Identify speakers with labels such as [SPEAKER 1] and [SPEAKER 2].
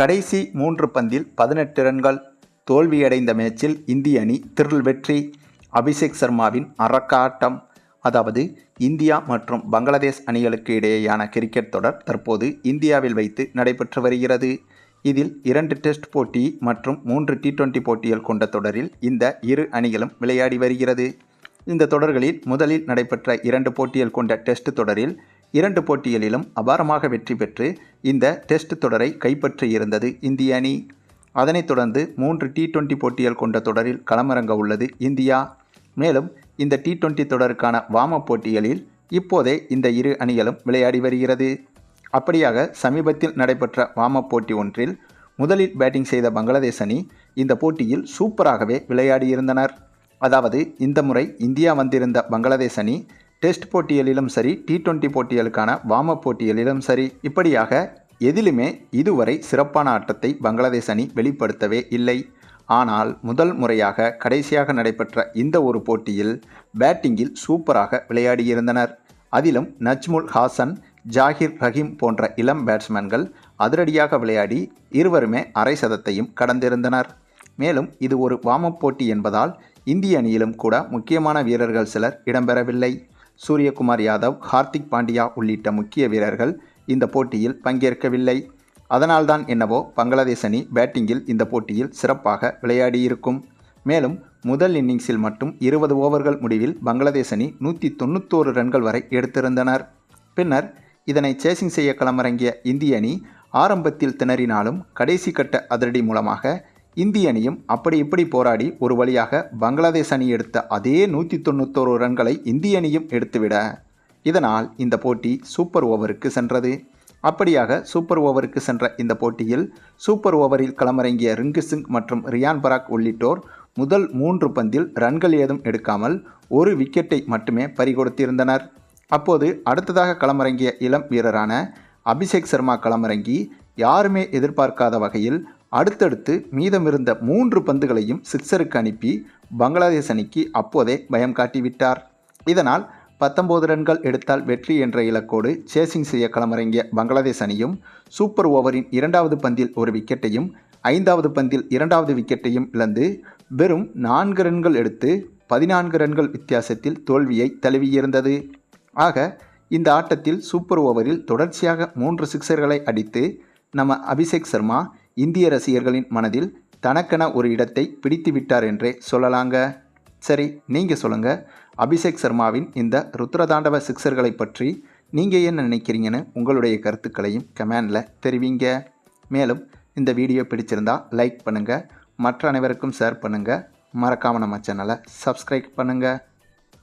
[SPEAKER 1] கடைசி மூன்று பந்தில் பதினெட்டு ரன்கள் தோல்வியடைந்த மேட்சில் இந்திய அணி திரில் வெற்றி. அபிஷேக் சர்மாவின் அரக்க ஆட்டம் அதாவது இந்தியா மற்றும் பங்களாதேஷ் அணிகளுக்கு இடையேயான கிரிக்கெட் தொடர் தற்போது இந்தியாவில் வைத்து நடைபெற்று வருகிறது. இதில் இரண்டு டெஸ்ட் போட்டி மற்றும் மூன்று டி டுவெண்டி போட்டிகள் கொண்ட தொடரில் இந்த இரு அணிகளும் விளையாடி வருகிறது. இந்த தொடர்களில் முதலில் நடைபெற்ற இரண்டு போட்டிகள் கொண்ட டெஸ்ட் தொடரில் இரண்டு போட்டிகளிலும் அபாரமாக வெற்றி பெற்று இந்த டெஸ்ட் தொடரை கைப்பற்றியிருந்தது இந்திய அணி. அதனைத் தொடர்ந்து மூன்று டி டுவெண்டி போட்டிகள் கொண்ட தொடரில் களமிறங்க உள்ளது இந்தியா. மேலும் இந்த டி டுவெண்டி தொடருக்கான வாம போட்டிகளில் இப்போதே இந்த இரு அணிகளும் விளையாடி வருகிறது. அப்படியாக சமீபத்தில் நடைபெற்ற வாம போட்டி ஒன்றில் முதலில் பேட்டிங் செய்த பங்களாதேஷ் அணி இந்த போட்டியில் சூப்பராகவே விளையாடியிருந்தனர் அதாவது இந்த முறை இந்தியா வந்திருந்த பங்களாதேஷ் அணி டெஸ்ட் போட்டிகளிலும் சரி டி ட்வெண்ட்டி போட்டிகளுக்கான வாம போட்டிகளிலும் சரி இப்படியாக எதிலுமே இதுவரை சிறப்பான ஆட்டத்தை பங்களாதேஷ் அணி வெளிப்படுத்தவே இல்லை. ஆனால் முதல் முறையாக கடைசியாக நடைபெற்ற இந்த ஒரு போட்டியில் பேட்டிங்கில் சூப்பராக விளையாடியிருந்தனர். அதிலும் நஜ்முல் ஹாசன் ஜாகிர் ரஹீம் போன்ற இளம் பேட்ஸ்மேன்கள் அதிரடியாக விளையாடி இருவருமே அரை சதத்தையும் கடந்திருந்தனர். மேலும் இது ஒரு வாமப் போட்டி என்பதால் இந்திய அணியிலும் கூட முக்கியமான வீரர்கள் சிலர் இடம்பெறவில்லை. சூரியகுமார் யாதவ் ஹார்திக் பாண்டியா உள்ளிட்ட முக்கிய வீரர்கள் இந்த போட்டியில் பங்கேற்கவில்லை. அதனால்தான் என்னவோ பங்களாதேஷ் அணி பேட்டிங்கில் இந்த போட்டியில் சிறப்பாக விளையாடியிருக்கும். மேலும் முதல் இன்னிங்ஸில் மட்டும் இருபது ஓவர்கள் முடிவில் பங்களாதேஷ் அணி நூற்றி தொண்ணூத்தோரு ரன்கள் வரை எடுத்திருந்தனர். பின்னர் இதனை சேசிங் செய்ய களமிறங்கிய இந்திய அணி ஆரம்பத்தில் திணறினாலும் கடைசி கட்ட அதிரடி மூலமாக இந்திய அணியும் அப்படி இப்படி போராடி ஒரு வழியாக பங்களாதேஷ் அணி எடுத்த அதே நூற்றி தொண்ணூத்தோரு ரன்களை இந்திய அணியும் எடுத்துவிட. இதனால் இந்த போட்டி சூப்பர் ஓவருக்கு சென்றது. அப்படியாக சூப்பர் ஓவருக்கு சென்ற இந்த போட்டியில் சூப்பர் ஓவரில் களமிறங்கிய ரிங்கு சிங் மற்றும் ரியான் பராக் உள்ளிட்டோர் முதல் மூன்று பந்தில் ரன்கள் ஏதும் எடுக்காமல் ஒரு விக்கெட்டை மட்டுமே பறிகொடுத்திருந்தனர். அப்போது அடுத்ததாக களமிறங்கிய இளம் வீரரான அபிஷேக் சர்மா களமிறங்கி யாருமே எதிர்பார்க்காத வகையில் அடுத்தடுத்து மீதமிருந்த மூன்று பந்துகளையும் சிக்ஸருக்கு அனுப்பி பங்களாதேஷ் அணிக்கு அப்போதே பயம் காட்டிவிட்டார். இதனால் பத்தொன்பது ரன்கள் எடுத்தால் வெற்றி என்ற இலக்கோடு சேசிங் செய்ய களமிறங்கிய பங்களாதேஷ் அணியும் சூப்பர் ஓவரின் இரண்டாவது பந்தில் ஒரு விக்கெட்டையும் ஐந்தாவது பந்தில் இரண்டாவது விக்கெட்டையும் இழந்து வெறும் நான்கு ரன்கள் எடுத்து பதினான்கு ரன்கள் வித்தியாசத்தில் தோல்வியை தழுவியிருந்தது. ஆக இந்த ஆட்டத்தில் சூப்பர் ஓவரில் தொடர்ச்சியாக மூன்று சிக்சர்களை அடித்து நம்ம அபிஷேக் சர்மா இந்திய ரசிகர்களின் மனதில் தனக்கென ஒரு இடத்தை பிடித்து விட்டார் என்றே சொல்லலாங்க. சரி நீங்கள் சொல்லுங்கள் அபிஷேக் சர்மாவின் இந்த ருத்ரதாண்டவ சிக்ஸர்களை பற்றி நீங்கள் என்ன நினைக்கிறீங்கன்னு உங்களுடைய கருத்துக்களையும் கமெண்டில் தெரிவிங்க. மேலும் இந்த வீடியோ பிடிச்சிருந்தா லைக் பண்ணுங்கள் மற்ற அனைவருக்கும் ஷேர் பண்ணுங்கள் மறக்காமல் நம்ம சேனலை சப்ஸ்கிரைப் பண்ணுங்கள்